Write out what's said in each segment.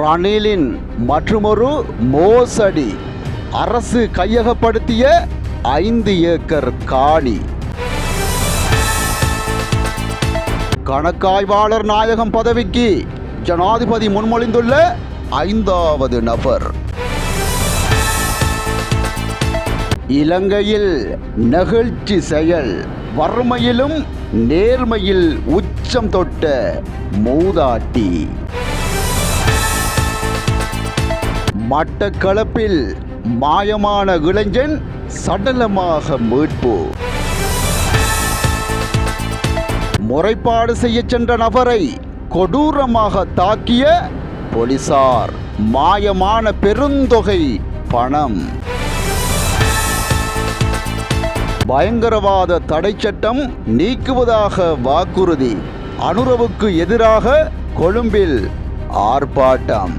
ரணிலின் மற்றுமொரு மோசடி. அரசு கையகப்படுத்திய ஐந்து ஏக்கர் காணி. கணக்காய்வாளர் நாயகம் பதவிக்கு ஜனாதிபதி முன்மொழிந்துள்ள ஐந்தாவது நபர். இலங்கையில் நெகிழ்ச்சி செயல் வறுமையிலும் நேர்மையில் உச்சம் தொட்ட மூதாட்டி. மட்டக்களப்பில் மாயமான இளைஞன் சடலமாக மீட்பு. முறைப்பாடு செய்ய சென்ற நபரை கொடூரமாக தாக்கிய போலீசார். மாயமான பெருந்தொகை பணம். பயங்கரவாத தடை சட்டம் நீக்குவதாக வாக்குறுதி. அனுரவுக்கு எதிராக கொழும்பில் ஆர்ப்பாட்டம்.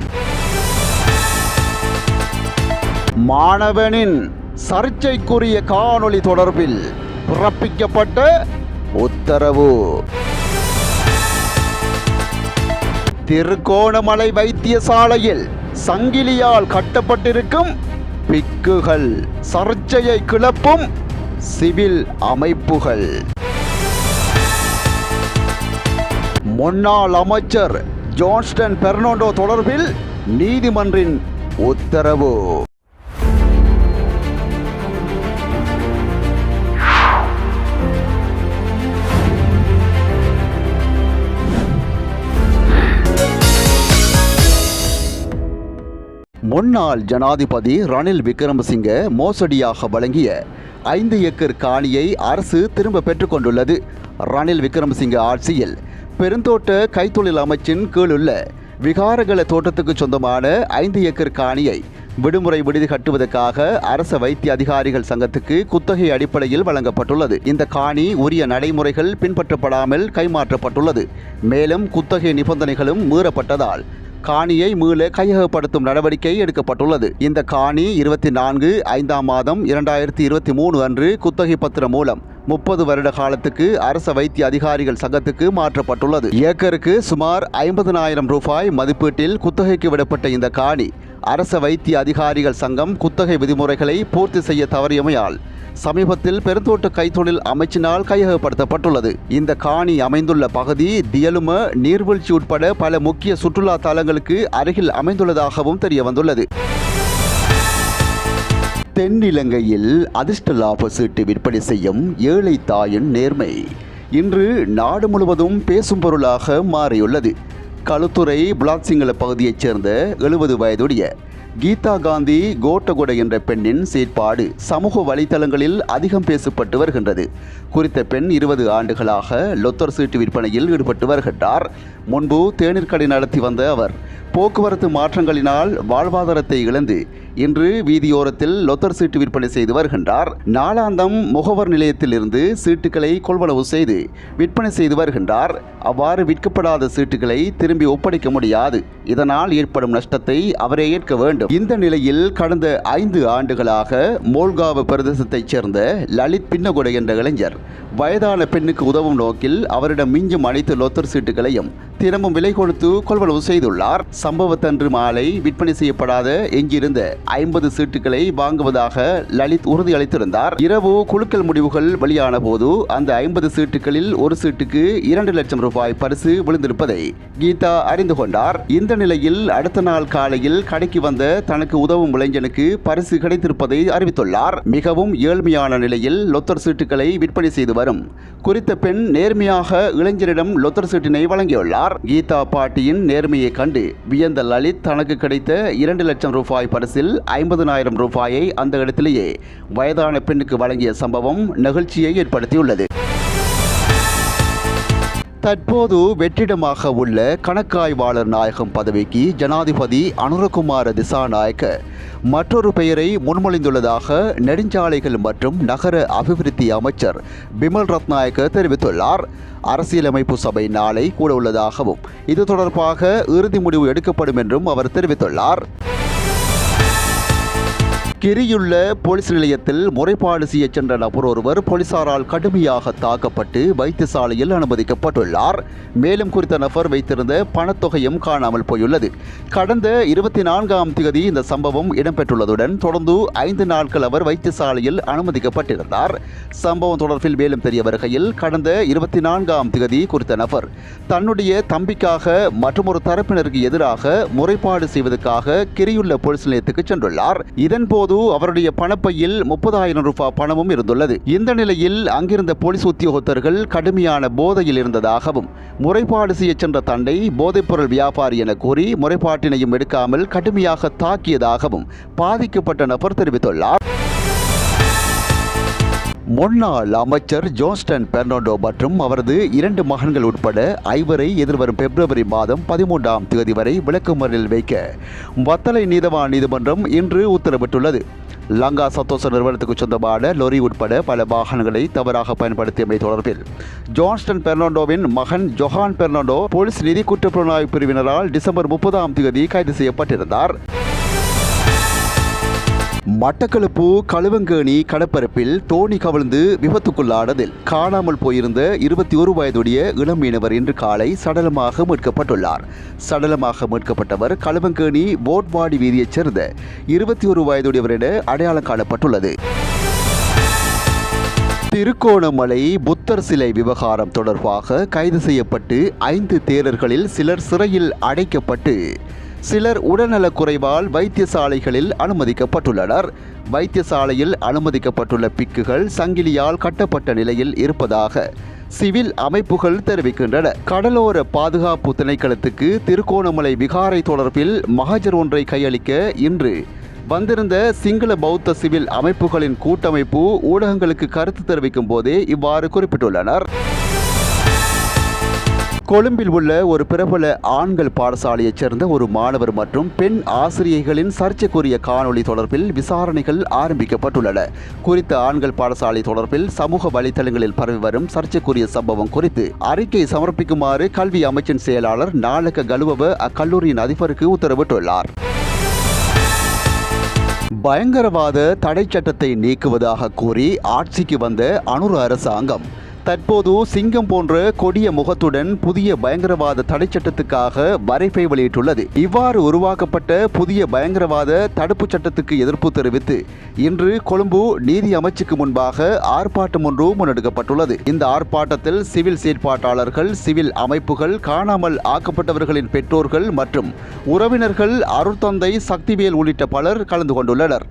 மாணவனின் சர்ச்சைக்குரிய காணொளி தொடர்பில் பிறப்பிக்கப்பட்ட உத்தரவு. திருகோணமலை வைத்தியசாலையில் சங்கிலியால் கட்டப்பட்டிருக்கும் பிக்குகள் சர்ச்சையை கிளப்பும் சிவில் அமைப்புகள். முன்னாள் அமைச்சர் ஜான்ஸ்டன் பெர்னாண்டோ தொடர்பில் நீதிமன்றின் உத்தரவு. முன்னாள் ஜனாதிபதி ரணில் விக்ரமசிங்க மோசடியாக வழங்கிய ஐந்து ஏக்கர் காணியை அரசு திரும்ப பெற்றுக்கொண்டுள்ளது ரணில் விக்ரமசிங்க ஆட்சியில் பெருந்தோட்ட கைத்தொழில் அமைச்சின் கீழுள்ள விகாரகல தோட்டத்துக்கு சொந்தமான ஐந்து ஏக்கர் காணியை விடுமுறை விடுதி கட்டுவதற்காக அரச வைத்திய அதிகாரிகள் சங்கத்துக்கு குத்தகை அடிப்படையில் வழங்கப்பட்டுள்ளது. இந்த காணி உரிய நடைமுறைகள் பின்பற்றப்படாமல் கைமாற்றப்பட்டுள்ளது. மேலும் குத்தகை நிபந்தனைகளும் மீறப்பட்டதால் காணியை மீள கையகப்படுத்தும் நடவடிக்கை எடுக்கப்பட்டுள்ளது. இந்த காணி இருபத்தி நான்கு ஐந்தாம் மாதம் இரண்டாயிரத்தி இருபத்தி மூணு அன்று குத்தகை பத்திரம் மூலம் முப்பது வருட காலத்துக்கு அரச வைத்திய அதிகாரிகள் சங்கத்துக்கு மாற்றப்பட்டுள்ளது. ஏக்கருக்கு சுமார் ஐம்பதனாயிரம் ரூபாய் மதிப்பீட்டில் குத்தகைக்கு விடப்பட்ட இந்த காணி அரச வைத்திய அதிகாரிகள் சங்கம் குத்தகை விதிமுறைகளை பூர்த்தி செய்ய தவறியமையால் சமீபத்தில் பெருந்தோட்ட கைத்தொழில் அமைச்சினால் கையகப்படுத்தப்பட்டுள்ளது. இந்த காணி அமைந்துள்ள பகுதி தியலும நீர்வீழ்ச்சி உட்பட பல முக்கிய சுற்றுலா தலங்களுக்கு அருகில் அமைந்துள்ளதாகவும் தெரிய வந்துள்ளது தென்னிலங்கையில் அதிர்ஷ்ட லாப சீட்டு விற்பனை செய்யும் ஏழை தாயின் நேர்மை. இன்று நாடு முழுவதும் பேசும் பொருளாக மாறியுள்ளது. களுத்துறை பிளாக் சிங்கள பகுதியைச் சேர்ந்த எழுபது வயதுடைய கீதா காந்தி கோட்டகுடை என்ற பெண்ணின் செயற்பாடு சமூக வலைத்தளங்களில் அதிகம் பேசப்பட்டு வருகின்றது. குறித்த பெண் இருபது ஆண்டுகளாக லொத்தர் சீட்டு விற்பனையில் ஈடுபட்டு வருகின்றார். முன்பு தேநீர் கடை நடத்தி வந்த அவர் போக்குவரத்து மாற்றங்களினால் வாழ்வாதாரத்தை இழந்து இன்று வீதியோரத்தில் லொத்தர் சீட்டு விற்பனை செய்து வருகின்றார். நாளாந்தம் முகவர் நிலையத்திலிருந்து சீட்டுகளை கொள்வனவு செய்து விற்பனை செய்து வருகின்றார். அவ்வாறு விற்கப்படாத சீட்டுகளை திரும்பி ஒப்படைக்க முடியாது. இதனால் ஏற்படும் நஷ்டத்தை அவரே ஏற்க வேண்டும். இந்த நிலையில் கடந்த ஐந்து ஆண்டுகளாக மோல்காவ பிரதேசத்தைச் சேர்ந்த லலித் பின்னகுடை என்ற இளைஞர் வயதான பெண்ணுக்கு உதவும் நோக்கில் அவரிடம் மிஞ்சும் அனைத்து லொத்தர் சீட்டுகளையும் தினமும் விலை கொடுத்து கொள்வனவு செய்துள்ளார். சம்பவத்தன்று மாலை விற்பனை செய்யப்படாத எஞ்சியிருந்த ஐம்பது சீட்டுகளை வாங்குவதாக லலித் உறுதியளித்திருந்தார் இரவு குழுக்கள் முடிவுகள் வெளியான போது அந்த ஐம்பது சீட்டுகளில் ஒரு சீட்டுக்கு இரண்டு லட்சம் ரூபாய் பரிசு விழுந்திருப்பதை கீதா அறிந்து கொண்டார். இந்த நிலையில் அடுத்த நாள் காலையில் கடைக்கு வந்த தனக்கு உதவும் இளைஞனுக்கு பரிசு கிடைத்திருப்பதை அறிவித்துள்ளார். மிகவும் ஏழ்மையான நிலையில் லொத்தர் சீட்டுகளை விற்பனை செய்து வரும் குறித்த பெண் நேர்மையாக இளைஞரிடம் லொத்தர் சீட்டினை வழங்கியுள்ளார். கீதா பாட்டியின் நேர்மையை கண்டு வியந்த லலித் தனக்கு கிடைத்த இரண்டு லட்சம் ரூபாய் பரிசில் ஐம்பதனாயிரம் ரூபாயை அந்த இடத்திலேயே வயதான பெண்ணுக்கு வழங்கிய சம்பவம் நெகிழ்ச்சியை ஏற்படுத்தியுள்ளது. தற்போது வெற்றிடமாக உள்ள கணக்காய்வாளர் நாயகம் பதவிக்கு ஜனாதிபதி அனுரகுமார திசாநாயக்க. மற்றொரு பெயரை முன்மொழிந்துள்ளதாக நெடுஞ்சாலைகள் மற்றும் நகர அபிவிருத்தி அமைச்சர் பிமல் ரத்நாயக்க தெரிவித்துள்ளார். அரசியலமைப்பு சபை நாளை கூட உள்ளதாகவும் இது தொடர்பாக இறுதி முடிவு எடுக்கப்படும் என்றும் அவர் தெரிவித்துள்ளார். கிரியுள்ள போலீஸ் நிலையத்தில் முறைப்பாடு செய்ய சென்ற நபர் ஒருவர் போலீசாரால் கடுமையாக தாக்கப்பட்டு வைத்தியசாலையில் அனுமதிக்கப்பட்டுள்ளார். மேலும் குறித்த நபர் வைத்திருந்த பணத்தொகையும் காணாமல் போயுள்ளது. கடந்த இருபத்தி நான்காம் தேதி இந்த சம்பவம் இடம்பெற்றுள்ளதுடன் தொடர்ந்து ஐந்து நாட்கள் அவர் வைத்தியசாலையில் அனுமதிக்கப்பட்டிருந்தார். சம்பவம் தொடர்பில் மேலும் தெரிய வருகையில் கடந்த இருபத்தி நான்காம் தேதி குறித்த நபர் தன்னுடைய தம்பிக்காக மற்றொரு தரப்பினருக்கு எதிராக முறைப்பாடு செய்வதற்காக கிரியுள்ள போலீஸ் நிலையத்துக்கு சென்றுள்ளார். இதன்போது அவருடைய பணப்பையில் முப்பதாயிரம் ரூபாய் பணமும் இருந்துள்ளது. இந்த நிலையில் அங்கிருந்த போலீஸ் உத்தியோகத்தர்கள் கடுமையான போதையில் இருந்ததாகவும் முறைப்பாடு செய்ய சென்ற தண்டை போதைப்பொருள் வியாபாரி என கூறி முறைப்பாட்டினையும் எடுக்காமல் கடுமையாக தாக்கியதாகவும் பாதிக்கப்பட்ட நபர் தெரிவித்துள்ளார். முன்னாள் அமைச்சர் ஜோன்ஸ்டன் பெர்னாண்டோ மற்றும் அவரது இரண்டு மகன்கள் உட்பட ஐவரை எதிர்வரும் பிப்ரவரி மாதம் பதிமூன்றாம் தேதி வரை விளக்குமறியலில் வைக்க வத்தலை நீதவான் நீதிமன்றம் இன்று உத்தரவிட்டுள்ளது. லங்கா சத்தோச நிறுவனத்துக்கு சொந்தமான லொரி உட்பட பல வாகனங்களை தவறாக பயன்படுத்தியமை தொடர்பில் ஜான்ஸ்டன் பெர்னாண்டோவின் மகன் ஜொஹான் பெர்னாண்டோ போலீஸ் நிதி குற்றப்புலனாய்வு பிரிவினரால் டிசம்பர் முப்பதாம் தேதி கைது செய்யப்பட்டிருந்தார். மட்டக்களப்பு களுவங்கேணி கடற்பரப்பில் தோணி கவிழ்ந்து விபத்துக்குள்ளானதில் காணாமல் போயிருந்த இருபத்தி ஒரு வயதுடைய இளம் மீனவர் இன்று காலை சடலமாக மீட்கப்பட்டுள்ளார். சடலமாக மீட்கப்பட்டவர் களுவங்கேணி போட்வாடி வீதியைச் சேர்ந்த இருபத்தி ஒரு வயதுடையவர் என அடையாளம் காணப்பட்டுள்ளது. திருக்கோணமலை புத்தர் சிலை விவகாரம் தொடர்பாக கைது செய்யப்பட்டு ஐந்து தேரர்களில் சிலர் சிறையில் அடைக்கப்பட்டு சிலர் உடல்நலக் குறைவால் வைத்தியசாலைகளில் அனுமதிக்கப்பட்டுள்ளனர். வைத்தியசாலையில் அனுமதிக்கப்பட்டுள்ள பிக்குகள் சங்கிலியால் கட்டப்பட்ட நிலையில் இருப்பதாக சிவில் அமைப்புகள் தெரிவிக்கின்றன. கடலோர பாதுகாப்பு திணைக்களத்துக்கு திருகோணமலை விகாரை தொடர்பில் மகஜர் ஒன்றை கையளிக்க இன்று வந்திருந்த சிங்கள பௌத்த சிவில் அமைப்புகளின் கூட்டமைப்பு ஊடகங்களுக்கு கருத்து தெரிவிக்கும் போதே இவ்வாறு குறிப்பிட்டுள்ளனர். கொழும்பில் உள்ள ஒரு பிரபல ஆண்கள் பாடசாலையைச் சேர்ந்த ஒரு மாணவர் மற்றும் பெண் ஆசிரியைகளின் சர்ச்சைக்குரிய காணொளி தொடர்பில் விசாரணைகள் ஆரம்பிக்கப்பட்டுள்ளன. குறித்த ஆண்கள் பாடசாலை தொடர்பில் சமூக வலைதளங்களில் பரவி வரும் சர்ச்சைக்குரிய சம்பவம் குறித்து அறிக்கை சமர்ப்பிக்குமாறு கல்வி அமைச்சின் செயலாளர் நாளக கலுவவ அக்கல்லூரியின் அதிபருக்கு உத்தரவிட்டுள்ளார். பயங்கரவாத தடை சட்டத்தை நீக்குவதாக கூறி ஆட்சிக்கு வந்த அனுர அரசாங்கம். தற்போது சிங்கம் போன்ற கொடிய முகத்துடன் புதிய பயங்கரவாத தடை சட்டத்துக்காக வரைப்பை வெளியிட்டுள்ளது. இவ்வாறு உருவாக்கப்பட்ட புதிய பயங்கரவாத தடுப்புச் சட்டத்துக்கு எதிர்ப்பு தெரிவித்து இன்று கொழும்பு நீதி அமைச்சுக்கு முன்பாக ஆர்ப்பாட்டம் ஒன்று முன்னெடுக்கப்பட்டுள்ளது. இந்த ஆர்ப்பாட்டத்தில் சிவில் செயற்பாட்டாளர்கள் சிவில் அமைப்புகள் காணாமல் ஆக்கப்பட்டவர்களின் பெற்றோர்கள் மற்றும் உறவினர்கள் அருட்தந்தை சக்திவேல் உள்ளிட்ட பலர் கலந்து கொண்டுள்ளனர்.